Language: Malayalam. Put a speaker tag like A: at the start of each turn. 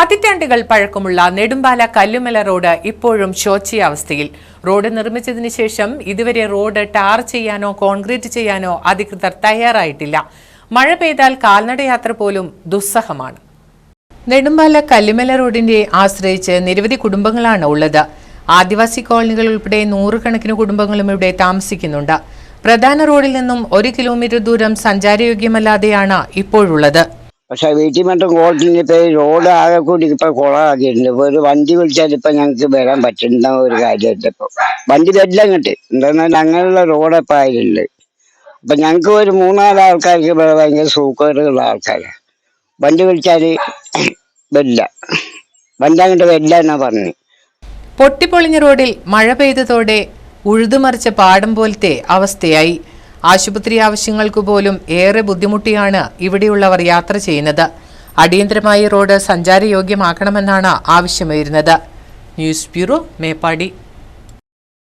A: പതിറ്റാണ്ടുകൾ പഴക്കമുള്ള നെടുമ്പാല കല്ലുമല റോഡ് ഇപ്പോഴും ശോച്യാവസ്ഥയിൽ റോഡ് നിർമ്മിച്ചതിന് ശേഷം ഇതുവരെ റോഡ് ടാർ ചെയ്യാനോ കോൺക്രീറ്റ് ചെയ്യാനോ അധികൃതർ തയ്യാറായിട്ടില്ല. മഴ പെയ്താൽ കാൽനടയാത്ര പോലും ദുസ്സഹമാണ്. നെടുമ്പാല കല്ലുമല റോഡിന്റെ ആശ്രയിച്ച് നിരവധി കുടുംബങ്ങളാണ് ഉള്ളത്. ആദിവാസി കോളനികൾ ഉൾപ്പെടെ നൂറുകണക്കിന് കുടുംബങ്ങളും ഇവിടെ താമസിക്കുന്നുണ്ട്. പ്രധാന റോഡിൽ നിന്നും ഒരു കിലോമീറ്റർ ദൂരം സഞ്ചാരയോഗ്യമല്ലാതെയാണ് ഇപ്പോഴുള്ളത്.
B: പക്ഷെ വീട്ടിൽ മറ്റും കോട്ടിന് ഇപ്പൊ റോഡ് ആകെ കൂടി ഇപ്പൊ കുളമാക്കിയിട്ടുണ്ട് ഇപ്പൊ ഒരു വണ്ടി വിളിച്ചാൽ ഇപ്പൊ ഞങ്ങൾക്ക് വരാൻ പറ്റുന്ന ഒരു കാര്യമില്ല ഇപ്പൊ. വണ്ടി വരില്ല അങ്ങോട്ട് എന്താണെന്നാൽ അങ്ങനെയുള്ള റോഡ് ഇപ്പൊ അതിലുണ്ട് അപ്പൊ ഞങ്ങൾക്ക് ഒരു മൂന്നാൽ ആൾക്കാർക്ക് ഇവിടെ ഭയങ്കര സൂക്കേടുള്ള ആൾക്കാരാണ് വണ്ടി വിളിച്ചാൽ വരില്ല. വണ്ടി അങ്ങോട്ട് വരില്ല എന്നാ പറഞ്ഞു.
A: പൊട്ടിപ്പൊളിഞ്ഞ റോഡിൽ മഴ പെയ്തതോടെ ഉഴുതുമറിച്ച പാടം പോലത്തെ അവസ്ഥയായി. ആശുപത്രി ആവശ്യങ്ങൾക്കു പോലും ഏറെ ബുദ്ധിമുട്ടിയാണ് ഇവിടെയുള്ളവർ യാത്ര ചെയ്യുന്നത്. അടിയന്തരമായി റോഡ് സഞ്ചാരയോഗ്യമാക്കണമെന്നാണ് ആവശ്യമുയരുന്നത് ന്യൂസ് ബ്യൂറോ മേപ്പാടി.